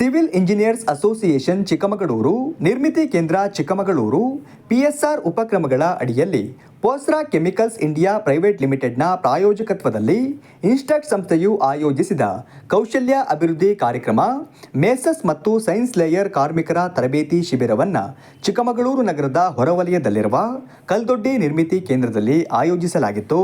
Civil engineers association Chikkamagaluru Nirmiti Kendra Chikkamagaluru PSR ಉಪಕ್ರಮಗಳ ಅಡಿಯಲ್ಲಿ ಪೋಸ್ರಾ chemicals India private ಲಿಮಿಟೆಡ್ನ ಪ್ರಾಯೋಜಕತ್ವದಲ್ಲಿ ಇನ್ಸ್ಟಾಕ್ ಸಂಸ್ಥೆಯು ಆಯೋಜಿಸಿದ ಕೌಶಲ್ಯ ಅಭಿವೃದ್ಧಿ ಕಾರ್ಯಕ್ರಮ, ಮೇಸಸ್ ಮತ್ತು ಸೈನ್ಸ್ ಲೇಯರ್ ಕಾರ್ಮಿಕರ ತರಬೇತಿ ಶಿಬಿರವನ್ನು ಚಿಕ್ಕಮಗಳೂರು ನಗರದ ಹೊರವಲಯದಲ್ಲಿರುವ ಕಲ್ದೊಡ್ಡಿ ನಿರ್ಮಿತಿ ಕೇಂದ್ರದಲ್ಲಿ ಆಯೋಜಿಸಲಾಗಿತ್ತು.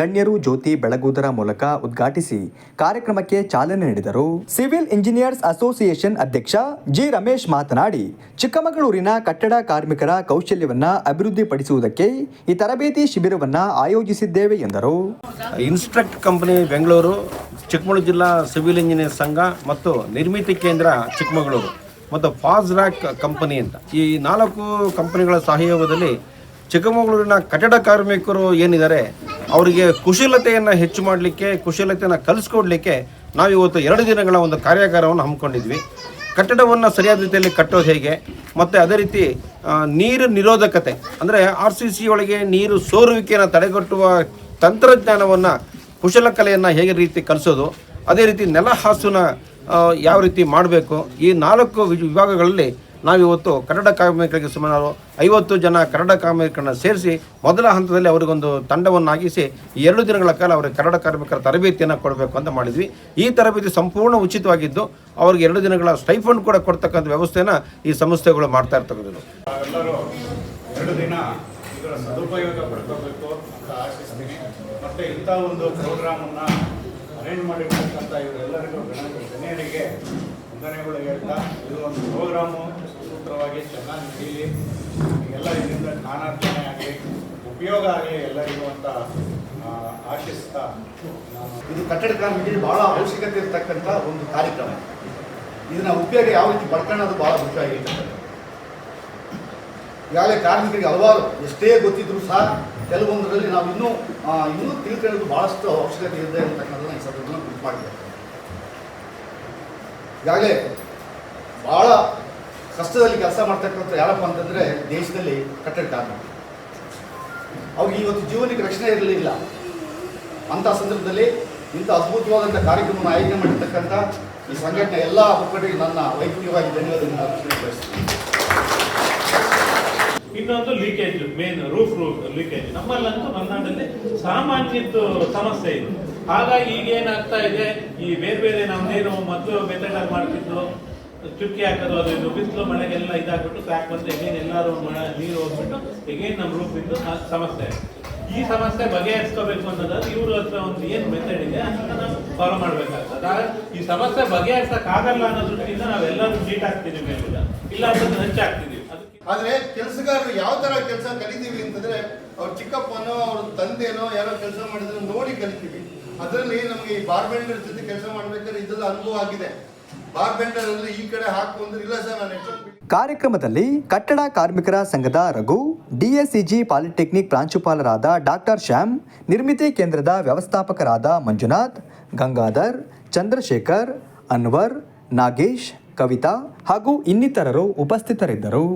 ಗಣ್ಯರು ಜ್ಯೋತಿ ಬೆಳಗುವುದರ ಮೂಲಕ ಉದ್ಘಾಟಿಸಿ ಕಾರ್ಯಕ್ರಮಕ್ಕೆ ಚಾಲನೆ ನೀಡಿದರು. ಸಿವಿಲ್ ಇಂಜಿನಿಯರ್ಸ್ ಅಸೋಸಿಯೇಷನ್ ಅಧ್ಯಕ್ಷ ಜಿ ರಮೇಶ್ ಮಾತನಾಡಿ, ಚಿಕ್ಕಮಗಳೂರಿನ ಕಟ್ಟಡ ಕಾರ್ಮಿಕರ ಕೌಶಲ್ಯವನ್ನು ಅಭಿವೃದ್ಧಿಪಡಿಸುವುದಕ್ಕೆ ಈ ತರಬೇತಿ ಶಿಬಿರವನ್ನ ಆಯೋಜಿಸಿದ್ದೇವೆ ಎಂದರು. ಇನ್ಸ್ಟ್ರಕ್ಟ್ ಕಂಪನಿ ಬೆಂಗಳೂರು, ಚಿಕ್ಕಮಗಳೂರು ಜಿಲ್ಲಾ ಸಿವಿಲ್ ಇಂಜಿನಿಯರ್ ಸಂಘ ಮತ್ತು ನಿರ್ಮಿತಿ ಕೇಂದ್ರ ಚಿಕ್ಕಮಗಳೂರು ಮತ್ತು ಫಾಸ್ರಾಕ್ ಕಂಪನಿ ಅಂತ. ಈ ನಾಲ್ಕು ಕಂಪನಿಗಳ ಸಹಯೋಗದಲ್ಲಿ ಚಿಕ್ಕಮಗಳೂರಿನ ಕಟ್ಟಡ ಕಾರ್ಮಿಕರು ಏನಿದ್ದಾರೆ, ಅವರಿಗೆ ಕುಶಲತೆಯನ್ನು ಹೆಚ್ಚು ಮಾಡಲಿಕ್ಕೆ, ಕುಶಲತೆಯನ್ನು ಕಲಿಸ್ಕೊಡ್ಲಿಕ್ಕೆ ನಾವು ಇವತ್ತು ಎರಡು ದಿನಗಳ ಒಂದು ಕಾರ್ಯಾಗಾರವನ್ನು ಹಮ್ಮಿಕೊಂಡಿದ್ವಿ. ಕಟ್ಟಡವನ್ನು ಸರಿಯಾದ ರೀತಿಯಲ್ಲಿ ಕಟ್ಟೋದು ಹೇಗೆ? ಮತ್ತು ಅದೇ ರೀತಿ ನೀರು ನಿರೋಧಕತೆ. ಅಂದರೆ ಆರ್ ಸಿ ಸಿ ಒಳಗೆ ನೀರು ಸೋರುವಿಕೆಯನ್ನು ತಡೆಗಟ್ಟುವ ತಂತ್ರಜ್ಞಾನವನ್ನು ಕುಶಲಕಲೆಯನ್ನು ಹೇಗೆ ರೀತಿ ಕಲಿಸೋದು, ಅದೇ ರೀತಿ ನೆಲ ಹಾಸುನ ಯಾವ ರೀತಿ ಮಾಡಬೇಕು, ಈ ನಾಲ್ಕು ವಿಭಾಗಗಳಲ್ಲಿ ನಾವಿವತ್ತು ಕನ್ನಡ ಕಾರ್ಮಿಕರಿಗೆ ಸುಮಾರು ಐವತ್ತು ಜನ ಕನ್ನಡ ಕಾರ್ಮಿಕರನ್ನ ಸೇರಿಸಿ ಮೊದಲ ಹಂತದಲ್ಲಿ ಅವರಿಗೊಂದು ತಂಡವನ್ನಾಗಿಸಿ ಎರಡು ದಿನಗಳ ಕಾಲ ಅವರಿಗೆ ಕನ್ನಡ ಕಾರ್ಮಿಕರ ತರಬೇತಿಯನ್ನು ಕೊಡಬೇಕು ಅಂತ ಮಾಡಿದ್ವಿ. ಈ ತರಬೇತಿ ಸಂಪೂರ್ಣ ಉಚಿತವಾಗಿದ್ದು ಅವ್ರಿಗೆ ಎರಡು ದಿನಗಳ ಸ್ಟೈಫಂಡ್ ಕೂಡ ಕೊಡ್ತಕ್ಕಂಥ ವ್ಯವಸ್ಥೆನ ಈ ಸಂಸ್ಥೆಗಳು ಮಾಡ್ತಾ ಇರ್ತಕ್ಕಂಥದ್ದು. ಎಲ್ಲರೂ ಎರಡು ದಿನ ಸದುಪಯೋಗ ಪಡ್ಕೋಬೇಕು ಅಂತ ಆಶಿಸ್ತೀನಿ. ಮತ್ತು ಇಂಥ ಒಂದು ಪ್ರೋಗ್ರಾಮನ್ನು ಅರೇಂಜ್ ಮಾಡಿರ್ತಕ್ಕಂಥ ಇವರೆಲ್ಲರಿಗೂ ಗಣ ಗಣ್ಯರಿಗೆ ವಂದನೆಗಳು ಹೇಳ್ತಾ, ಇದು ಒಂದು ಪ್ರೋಗ್ರಾಮು. ಸೂತ್ರವಾಗಿ ಚೆನ್ನಾಗಿ ನಡೀಲಿ. ಎಲ್ಲ ಇದರಿಂದ ಜ್ಞಾನಾರ್ಜನೆ ಆಗಲಿ, ಉಪಯೋಗ ಆಗಲಿ ಎಲ್ಲರಿಗೂ ಅಂತ ಆಶಿಸ್ತಾ ಇದು ಕಟ್ಟಡ ಕಾರ್ಮಿಕರಿಗೆ ಬಹಳ ಅವಶ್ಯಕತೆ ಇರತಕ್ಕಂಥ ಒಂದು ಕಾರ್ಯಕ್ರಮ. ಇದನ್ನ ಉಪಯೋಗ ಯಾವ ರೀತಿ ಪಡ್ಕೊಳ್ಳೋದು ಬಹಳ ಆಗಿದೆ ಈಗಾಗಲೇ ಕಾರ್ಮಿಕರಿಗೆ ಹಲವಾರು, ಎಷ್ಟೇ ಗೊತ್ತಿದ್ರು ಸಹ ಕೆಲವೊಂದರಲ್ಲಿ ನಾವು ಇನ್ನೂ ಇನ್ನೂ ತಿಳ್ಕೊಳ್ಳೋದು ಬಹಳಷ್ಟು ಅವಶ್ಯಕತೆ ಇದೆ ಅಂತಕ್ಕಂಥದ್ದನ್ನು ಈ ಸಂದರ್ಭದಲ್ಲಿ ಗುರುತು ಮಾಡಿದ್ದೇವೆ ಈಗಾಗಲೇ ಭಾಳ ಕಷ್ಟದಲ್ಲಿ ಕೆಲಸ ಮಾಡ್ತಕ್ಕಂಥ ಯಾರಪ್ಪ ಅಂತಂದರೆ ದೇಶದಲ್ಲಿ ಕಟ್ಟಡ ಕಾರ್ಮಿಕರು. ಅವ್ರಿಗೆ ಇವತ್ತು ಜೀವನಕ್ಕೆ ರಕ್ಷಣೆ ಇರಲಿಲ್ಲ. ಅಂಥ ಸಂದರ್ಭದಲ್ಲಿ ಇಂಥ ಅದ್ಭುತವಾದಂಥ ಕಾರ್ಯಕ್ರಮವನ್ನು ಆಯೋಜನೆ ಮಾಡಿರ್ತಕ್ಕಂಥ ಈ ಸಂಘಟನೆ ಎಲ್ಲ ಮುಖಂಡರಿಗೆ ನನ್ನ ವೈಯಕ್ತಿಕವಾಗಿ ಧನ್ಯವಾದಗಳನ್ನು ಬಯಸ್ತೀನಿ. ಇನ್ನೊಂದು leakage main roof roof leakage ನಮ್ಮಲ್ಲಂತೂ ಮಲೆನಾಡಲ್ಲಿ ಸಾಮಾನ್ಯದ್ದು ಸಮಸ್ಯೆ ಇದೆ. ಹಾಗಾಗಿ ಈಗ ಏನಾಗ್ತಾ ಇದೆ, ಈ ಬೇರೆ ಬೇರೆ ನಮ್ದೇನು ಮೆಥಡ್ ಆಗಿ ಮಾಡ್ತಿದ್ದು ಚುಕ್ಕಿ ಹಾಕೋದು, ಅದು ಇದು ಬಿಸಿಲು ಮಳೆಗೆಲ್ಲ ಇದಾಗ್ಬಿಟ್ಟು ಸಾಕು ಬಂದು ಎಗೇನ್ ಎಲ್ಲರೂ ಮಳೆ, ನೀರು ಹೋಗ್ಬಿಟ್ಟು ಎಗೇನ್ ನಮ್ಮ ಇದ್ದು ಸಮಸ್ಯೆ. ಈ ಸಮಸ್ಯೆ ಬಗೆಹರಿಸ್ಕೋಬೇಕು ಅನ್ನೋದಾದ್ರೆ ಇವ್ರ ಹತ್ರ ಒಂದು ಏನು ಮೆಥಡ್ ಇದೆ ಅಂತ ನಾವು ಫಾಲೋ ಮಾಡ್ಬೇಕಾಗ್ತದೆ ಈ ಸಮಸ್ಯೆ ಬಗೆಹರಿಸಕ್ ಆಗಲ್ಲ ಅನ್ನೋ ದೃಷ್ಟಿಯಿಂದ ನಾವೆಲ್ಲರೂ ನೀಟ್ ಹಾಕ್ತೀವಿ ಮೇಲಿಂದ ಇಲ್ಲ ಅಂತ ಹಂಚಾಕ್ತಿದೀವಿ ಅದಕ್ಕೆ ಆದರೆ ಕೆಲಸಗಾರರು ಯಾವ ತರ ಕೆಲಸ ಕಲಿತೀವಿ ಅಂತಂದ್ರೆ, ಅವ್ರ ಚಿಕ್ಕಪ್ಪನೋ, ಅವ್ರ ತಂದೆನೋ ಯಾರೋ ಕೆಲಸ ಮಾಡಿದ್ರು ನೋಡಿ ಕಲಿತೀವಿ. ಅದರಲ್ಲಿ ನಮಗೆ ಈ ಬಾರ್ಬೆಂಡರ್ ಜೊತೆ ಕೆಲಸ ಮಾಡ್ಬೇಕಾದ್ರೆ ಇದೆಲ್ಲ ಅನುಭವ ಆಗಿದೆ. ಬಾರ್ಬೆಂಡರ್ ಅಂದ್ರೆ ಈ ಕಡೆ ಹಾಕು ಅಂದ್ರೆ ಇಲ್ಲ ಸರ್, ನಾನು ಕಾರ್ಯಕ್ರಮದಲ್ಲಿ ಕಟ್ಟಡ ಕಾರ್ಮಿಕರ ಸಂಘದ ರಘು, ಡಿಎಸ್ಸಿಜಿ ಪಾಲಿಟೆಕ್ನಿಕ್ ಪ್ರಾಂಶುಪಾಲರಾದ ಡಾಕ್ಟರ್ ಶ್ಯಾಮ್, ನಿರ್ಮಿತಿ ಕೇಂದ್ರದ ವ್ಯವಸ್ಥಾಪಕರಾದ ಮಂಜುನಾಥ್, ಗಂಗಾಧರ್, ಚಂದ್ರಶೇಖರ್, ಅನ್ವರ್, ನಾಗೇಶ್, ಕವಿತಾ ಹಾಗೂ ಇನ್ನಿತರರು ಉಪಸ್ಥಿತರಿದ್ದರು.